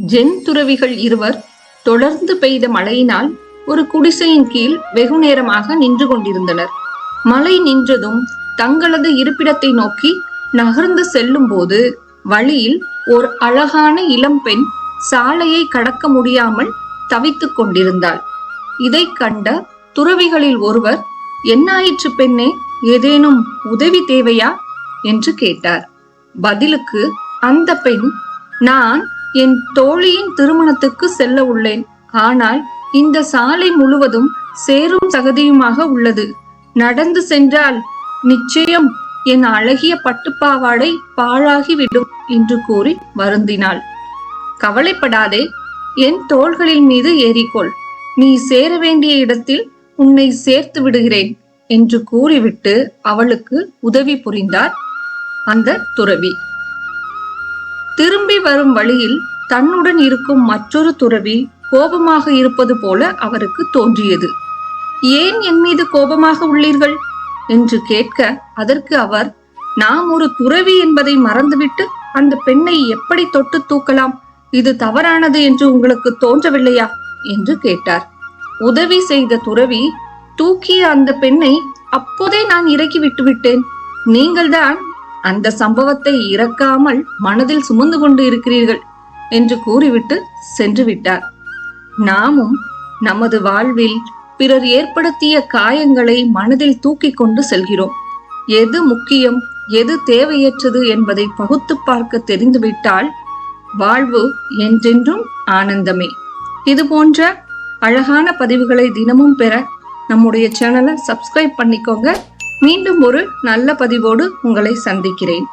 Gen துறவிகள் இருவர் தொடர்ந்து பெய்த மழையினால் ஒரு குடிசையின் கீழ் வெகு நேரமாக நின்று கொண்டிருந்தனர். மழை நின்றதும் தங்களது இருப்பிடத்தை நோக்கி நகர்ந்து செல்லும் போது வழியில் ஒரு அழகான இளம்பெண் சாலையை கடக்க முடியாமல் தவித்துக் கொண்டிருந்தாள். இதைக் கண்ட துறவிகளில் ஒருவர் என்னாயிற்று பெண்ணே ஏதேனும் உதவி தேவையா? என்று கேட்டார். பதிலுக்கு அந்த பெண் நான் என் தோழியின் திருமணத்துக்கு செல்ல உள்ளேன். ஆனால் இந்த சாலை முழுவதும் சேரும் சகதியுமாக உள்ளது. நடந்து சென்றால் நிச்சயம் என் அழகிய பட்டுப்பாவாடை பாழாகிவிடும் என்று கூறி வருந்தினாள். கவலைப்படாதே என் தோள்களின் மீது ஏறிக்கொள். நீ சேர வேண்டிய இடத்தில் உன்னை சேர்த்து விடுகிறேன் என்று கூறிவிட்டு அவளுக்கு உதவி புரிந்தார் அந்த துறவி. திரும்பி வரும் வழியில் தன்னுடன் இருக்கும் மற்றொரு துறவி கோபமாக இருப்பது போல அவருக்கு தோன்றியது. ஏன் என் மீது கோபமாக உள்ளீர்கள்? என்று கேட்க அதற்கு அவர் நாம் ஒரு துறவி என்பதை மறந்துவிட்டு அந்த பெண்ணை எப்படி தொட்டு தூக்கலாம்? இது தவறானது என்று உங்களுக்கு தோன்றவில்லையா? என்று கேட்டார். உதவி செய்த துறவி தூக்கிய அந்த பெண்ணை அப்போதே நான் இறக்கி விட்டு விட்டேன் நீங்கள்தான் அந்த சம்பவத்தை இறக்காமல் மனதில் சுமந்து கொண்டு இருக்கிறீர்கள் என்று கூறிவிட்டு சென்று விட்டார். நாமும் நமது வாழ்வில் பிறர் ஏற்படுத்திய காயங்களை மனதில் தூக்கிக் கொண்டு செல்கிறோம். எது முக்கியம் எது தேவையற்றது என்பதை பகுத்து பார்க்க தெரிந்துவிட்டால் வாழ்வு என்றென்றும் ஆனந்தமே. இது போன்ற அழகான பதிவுகளை தினமும் பெற நம்முடைய சேனலை சப்ஸ்கிரைப் பண்ணிக்கோங்க. மீண்டும் ஒரு நல்ல பதிவோடு உங்களை சந்திக்கிறேன்.